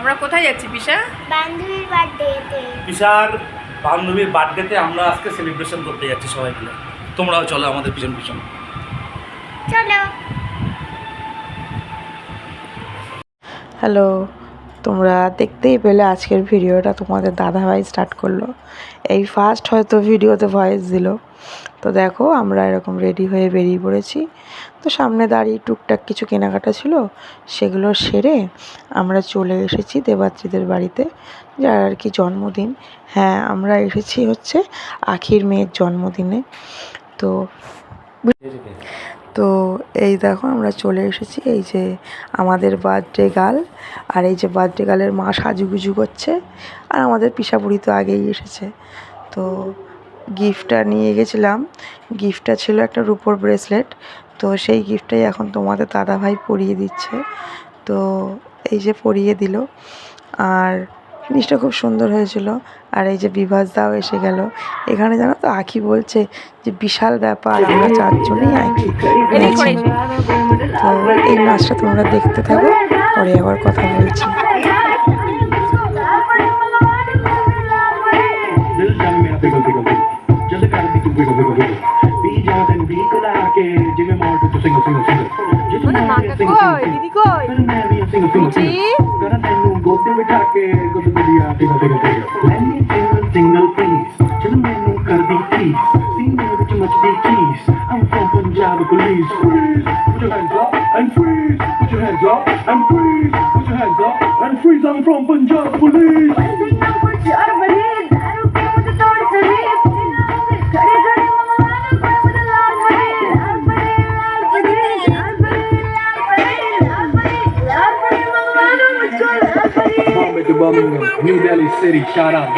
আমরা কোথায় যাচ্ছি পিসা? বান্ধবীর বার্থডেতে পিসার বান্ধবীর বার্থডেতে আমরা আজকে সেলিব্রেশন করতে যাচ্ছি সবাই মিলে। তোমরাও চলো আমাদের পিছন পিছন। চলো। হ্যালো তোমরা দেখতেই পেলে আজকের ভিডিওটা, তোমাদের দাদাভাই স্টার্ট করল। এই ফার্স্ট হয়তো ভিডিওতে ভয়েস দিল। তো দেখো, আমরা এরকম রেডি হয়ে বেরিয়ে পড়েছি। তো সামনে দাঁড়িয়ে টুকটাক কিছু কেনাকাটা ছিল, সেগুলো সেরে আমরা চলে এসেছি দেবাত্রীদের বাড়িতে, যার আর কি জন্মদিন। হ্যাঁ আমরা এসেছি হচ্ছে আখির মেয়ের জন্মদিনে। তো তো এই দেখো আমরা চলে এসেছি, এই যে আমাদের বার্থডে গার্ল আর এই যে বার্থডে গার্লের মা সাজুগুজু করছে আর আমাদের পিসাপুরি তো আগেই এসেছে। তো গিফটটা নিয়ে গেছিলাম গিফটটা ছিল একটা রুপোর ব্রেসলেট তো সেই গিফটটাই এখন তোমাদের দাদাভাই পরিয়ে দিচ্ছে। তো এই যে পরিয়ে দিল, আর জিনিসটা খুব সুন্দর হয়েছিল। আর এই যে বিভাস দাও এসে গেল। এখানে জানো তো আঁকি বলছে যে বিশাল ব্যাপার আমরা চারজনেই আঁকি তো এই নাচটা তোমরা দেখতে থাকো পরে আবার কথা বলছি। ਜਿਵੇਂ ਮਾਰਟ ਤੁਸੀਂ না নাকা কই দিদি কই রুটি ਗੋਤੇ ਬਿਠਾ ਕੇ ਗੁੱਦਗੁੱਦੀਆਂ ਟਿਕ ਟਿਕ ਟਿਕ ਲੈਂਦੀ ਸਿੰਗਲ ਸਿੰਗਲ ਪੀਸ ਜਦੋਂ ਮੈਨੂੰ ਕਰਦੀ ਪੀਸ ਸੀਨੇ ਵਿੱਚ ਮੱਚਦੀ ਕੀਸ ਆਮ firm Punjab police freeze put your hands up and freeze put your hands up and freeze put your hands up and freeze I'm from Punjab police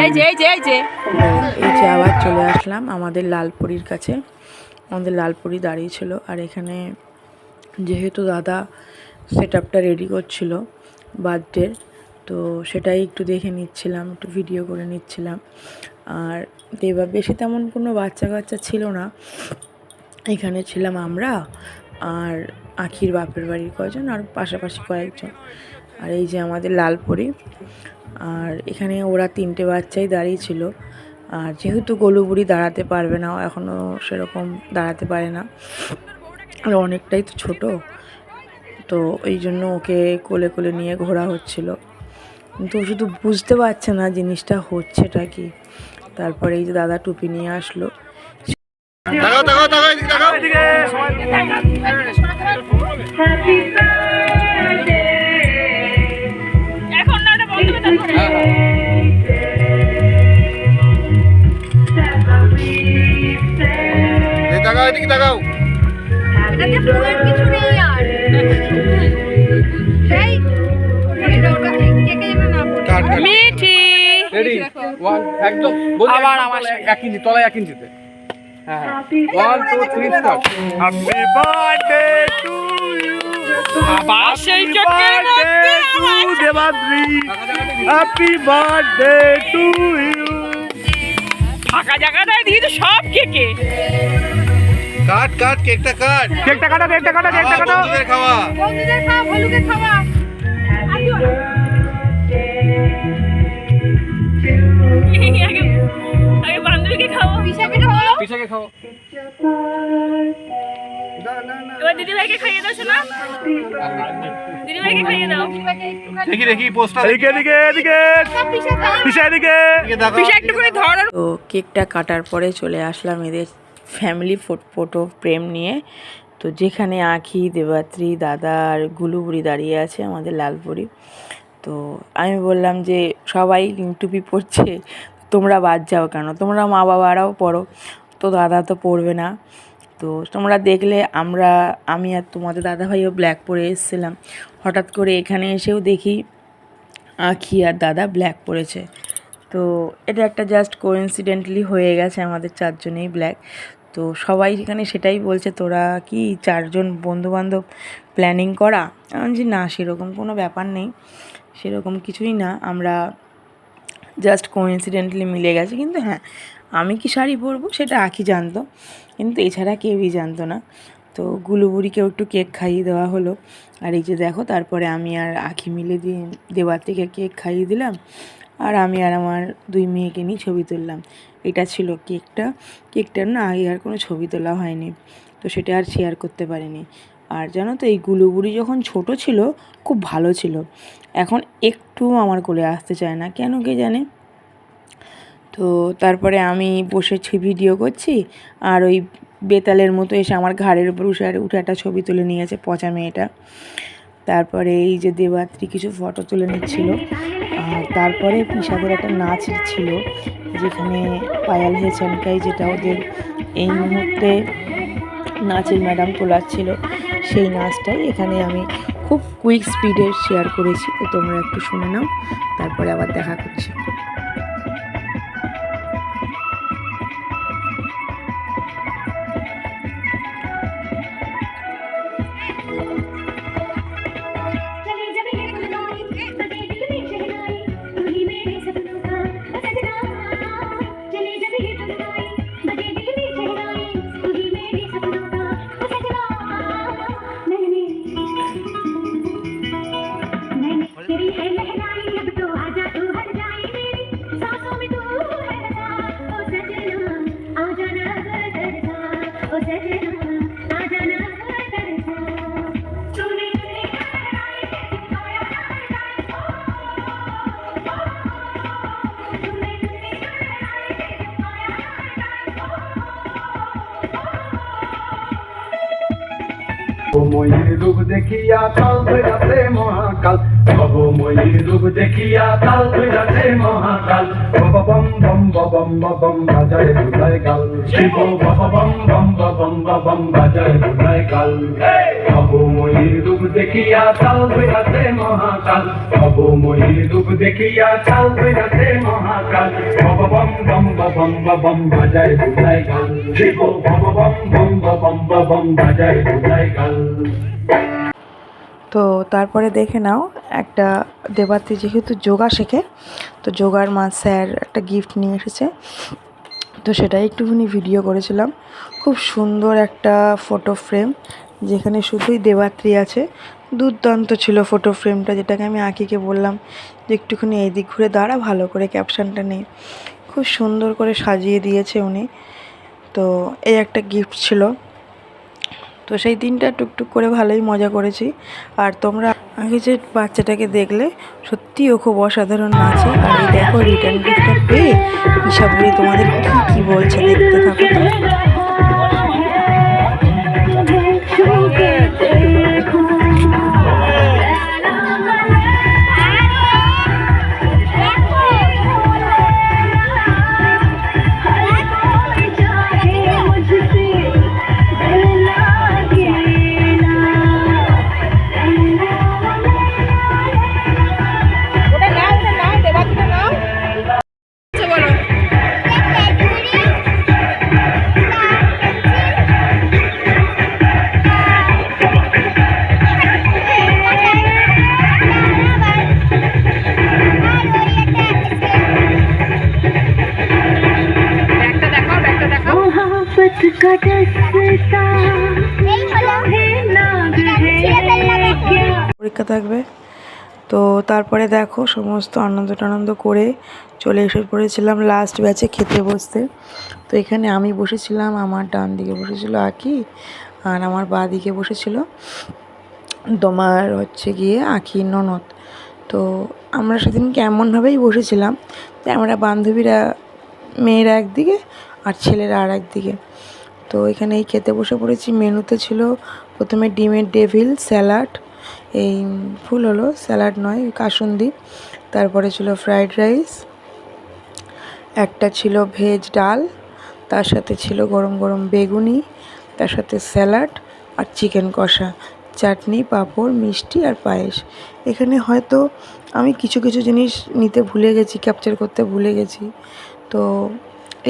এই যে এই যে এই যে। এই যে আবার চলে আসলাম আমাদের লালপুরির কাছে। আমাদের লালপুরি দাঁড়িয়ে ছিল আর এখানে যেহেতু দাদা সেট আপটা রেডি করছিল বার্থডের তো সেটাই একটু দেখে নিচ্ছিলাম একটু ভিডিও করে নিচ্ছিলাম। আর এবার বেশি তেমন কোনো বাচ্চা কাচ্চা ছিল না। এখানে ছিলাম আমরা আর আখির বাপের বাড়ির কয়জন আর পাশাপাশি কয়েকজন। আর এই যে আমাদের লালপুরি। আর এখানে ওরা তিনটে বাচ্চাই দাঁড়িয়ে ছিল। আর যেহেতু গলুবুড়ি দাঁড়াতে পারবে না এখনও সেরকম দাঁড়াতে পারে না। আর অনেকটাই তো ছোট তো এই জন্য ওকে কোলে কোলে নিয়ে ঘোরা হচ্ছিল। কিন্তু ও শুধু বুঝতে পারছে না জিনিসটা হচ্ছেটা কি। তারপরে এই যে দাদা টুপি নিয়ে আসলো। এটাতে কিছু নেই আর। কেকে মিঠি। রেডি ওয়ান একদম আবার আমার। এক ইঞ্চি তলায় এক ইঞ্চিতে। হ্যাঁ one two three start happy birthday to you আবার সেই আমার Debadri happy birthday to you ফাঁকা জায়গাটায় দিয়ে সব কেকে। কাট কাট কেকটা কাট। কেকটা কাটো কেকটা কাটো কেকটা কাটো। বন্ধুদের খাওয়া। বন্ধুদের খাওয়া ভলুকে খাওয়া। আগে বান্ধবীকে খাও পিসাকে খাওয়া। পিছাকে খাও এবার দিদিভাইকে খাইয়ে দাও শোনা দিদিভাইকে খাইয়ে দাও। দেখি দেখি পোস্টার। এদিকে এদিকে এদিকে। পিসা এদিকে। পিসা একটু করে ধর। তো কেকটা কাটার পরে চলে আসলাম এদের ফ্যামিলি ফটো ফ্রেম নিয়ে। তো যেখানে আঁখি দেবাত্রী দাদা আর গুলুবুড়ি দাঁড়িয়ে আছে আমাদের লালপুরি। তো আমি বললাম যে সবাই টুপি পরছে তোমরা বাদ যাও কেন? তোমরা মা বাবারাও পড়ো তো দাদা তো পড়বে না। তো তোমরা দেখলে আমরা, আমি আর তোমাদের দাদাভাইও ব্ল্যাক পরে এসেছিলাম। হঠাৎ করে এখানে এসেও দেখি আঁখি আর দাদা ব্ল্যাক পরেছে। তো এটা একটা জাস্ট কোইন্সিডেন্টলি হয়ে গেছে, আমাদের চারজনেই ব্ল্যাক তো সবাই এখানে সেটাই বলছে, তোরা কি চারজন বন্ধুবান্ধব প্ল্যানিং করা? আমি যে না, সেরকম কোনো ব্যাপার নেই। সেরকম কিছুই না। আমরা জাস্ট কোইন্সিডেন্টলি মিলে গেছে। কিন্তু হ্যাঁ আমি কি শাড়ি পরবো? সেটা আঁকি জানতো। কিন্তু এছাড়া কেউই জানতো না। তো গুলুবুড়িকেও একটু কেক খাইয়ে দেওয়া হলো। আর এই যে দেখো, তারপরে আমি আর আখি মিলে দিয়ে দেওয়ার থেকে কেক খাইয়ে দিলাম। আর আমি আর আমার দুই মেয়েকে নিয়ে ছবি তুললাম। এটা ছিল কেকটা। কেকটার না আগে আর কোনো ছবি তোলা হয়নি। তো সেটা আর শেয়ার করতে পারিনি। আর জানো তো, এই গুলুবুড়ি যখন ছোট ছিল, খুব ভালো ছিল। এখন একটু আমার কোলে আসতে চায় না। কেন কে জানে? তো তারপরে আমি বসেছি ভিডিও করছি, আর ওই বেতালের মতো এসে আমার ঘাড়ের উপর উঠে উঠে একটা ছবি তুলে নিয়েছে পচা মেয়েটা। তারপরে এই যে দেবাত্রী কিছু ফটো তুলে নিচ্ছিল। আর তারপরে পিসাদের একটা নাচ ছিল, যেখানে পায়াল হেচানকাই যেটা ওদের এই মুহূর্তে নাচের ম্যাডাম তোলাচ্ছিল সেই নাচটাই এখানে আমি খুব কুইক স্পিডে শেয়ার করেছি। তো তোমরা একটু শুনে নাও, তারপরে আবার দেখা করছি। ময়ূর রূপ দেখিয়া কাল বেড়াতে মহাকাল। ভব ময়ূর রূপ দেখিয়া কাল বেড়াতে মহাকাল। বব বম বম বম বম বাজায় বুঝায় কাল। শিব বব বম বম বম বম বাজায় বুঝায় কাল। ভব ময়ূর রূপ দেখিয়া কাল বেড়াতে মহাকাল রূপ দেখিয়া বেড়াতে মহাকাল। বম বম বম বম বাজায় বব বম বম বম বম বাজায় কাল তো তারপরে দেখে নাও, একটা দেবাত্রী যেহেতু যোগা শেখে, তো যোগার মা স্যার একটা গিফট নিয়ে এসেছে। তো সেটাই একটুখানি ভিডিও করেছিলাম। খুব সুন্দর একটা ফটো ফ্রেম যেখানে শুধুই দেবাত্রী আছে। দুর্দান্ত ছিল ফটো ফ্রেমটা যেটাকে আমি আঁকিকে বললাম যে একটুখানি এই দিক ঘুরে দাঁড়া, ভালো করে ক্যাপশনটা নেই খুব সুন্দর করে সাজিয়ে দিয়েছে উনি। তো এই একটা গিফট ছিল। তো সেই দিনটা টুকটুক করে ভালোই মজা করেছি। আর তোমরা আগে যে বাচ্চাটাকে দেখলে সত্যি ও খুব অসাধারণ নাচে। আর দেখো রিটার্ন গিফটটা পেয়ে হিসাবে তোমাদের কী কি বলছে দেখতে থাকো। পরীক্ষা থাকবে। তো তারপরে দেখো সমস্ত আনন্দ টানন্দ করে চলে এসে পড়েছিলাম লাস্ট ব্যাচে খেতে বসতে। তো এখানে আমি বসেছিলাম, আমার ডান দিকে বসেছিল আঁকি, আর আমার বাঁ দিকে বসেছিল তোমার হচ্ছে গিয়ে আঁকি ননদ। তো আমরা সেদিনকে এমনভাবেই বসেছিলাম, যে আমরা বান্ধবীরা, মেয়েরা একদিকে আর ছেলেরা আর একদিকে তো এখানে এই খেতে বসে পড়েছি। মেনুতে ছিল প্রথমে ডিমের ডেভিল, স্যালাড, এই ফুল হলো, স্যালাড নয় কাসুন্দি। তারপরে ছিল ফ্রাইড রাইস, একটা ছিল ভেজ ডাল, তার সাথে ছিল গরম গরম বেগুনি, তার সাথে স্যালাড আর চিকেন কষা। চাটনি, পাঁপড়, মিষ্টি আর পায়েস। এখানে হয়তো আমি কিছু কিছু জিনিস নিতে ভুলে গেছি, ক্যাপচার করতে ভুলে গেছি। তো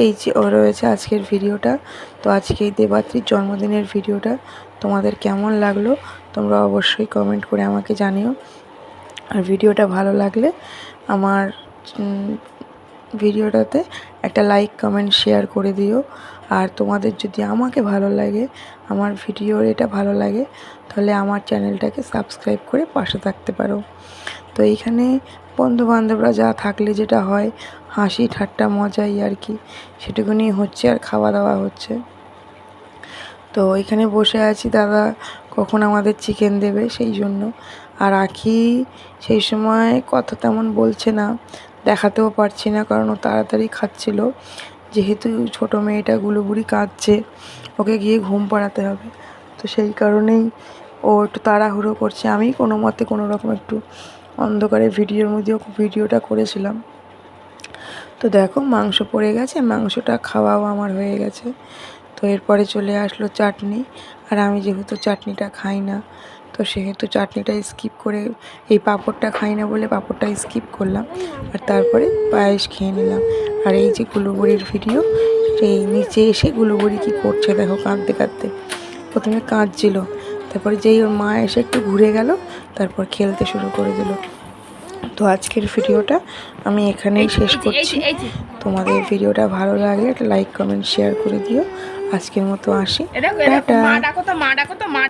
এই যে রয়েছে আজকের ভিডিওটা। তো আজকে এই দেবাত্রীর জন্মদিনের ভিডিওটা। তোমাদের কেমন লাগল তোমরা অবশ্যই কমেন্ট করে আমাকে জানিও। আর ভিডিওটা ভালো লাগলে আমার ভিডিওটাতে একটা লাইক কমেন্ট শেয়ার করে দিও। আর তোমাদের যদি আমাকে ভালো লাগে, আমার ভিডিও এটা ভালো লাগে, তাহলে আমার চ্যানেলটাকে সাবস্ক্রাইব করে পাশে থাকতে পারো। তো এইখানে বন্ধু বান্ধবরা যা থাকলে যেটা হয়, হাসি, ঠাট্টা, মজাই আর কি। সেটুকুনি হচ্ছে আর খাওয়া দাওয়া হচ্ছে। তো এখানে বসে আছি, দাদা কখন আমাদের চিকেন দেবে সেই জন্য। আর আখি সেই সময় কথা তেমন বলছে না, দেখাতেও পারছি না কারণ ও তাড়াতাড়ি খাচ্ছিল। যেহেতু ছোটো মেয়েটা গুলোগুলি কাঁদছে, ওকে গিয়ে ঘুম পাড়াতে হবে। তো সেই কারণেই ও একটু তাড়াহুড়ো করছে। আমি কোনো মতে কোনো রকম একটু অন্ধকারে ভিডিওর মধ্যেও ভিডিওটা করেছিলাম। তো দেখো, মাংস পড়ে গেছে, মাংসটা খাওয়াও আমার হয়ে গেছে। তো এরপরে চলে আসলো চাটনি, আর আমি যেহেতু চাটনিটা খাই না, তো সেহেতু চাটনিটা স্কিপ করে, এই পাঁপড়টা খাই না বলে পাঁপড়টা স্কিপ করলাম। আর তারপরে পায়েস খেয়ে নিলাম। আর এই যে গুলুবুড়ির ভিডিও সেই নিচে এসে গুলুবুড়ি কী করছে দেখো কাঁদতে কাঁদতে। প্রথমে কাঁদছিল তারপরে যেই ওর মা এসে একটু ঘুরে গেল তারপর খেলতে শুরু করে দিল। তো আজকের ভিডিওটা আমি এখানেই শেষ করছি। তোমাদের ভিডিওটা ভালো লাগলে একটা লাইক কমেন্ট শেয়ার করে দিও। আজকের মতো আসি। টাটা।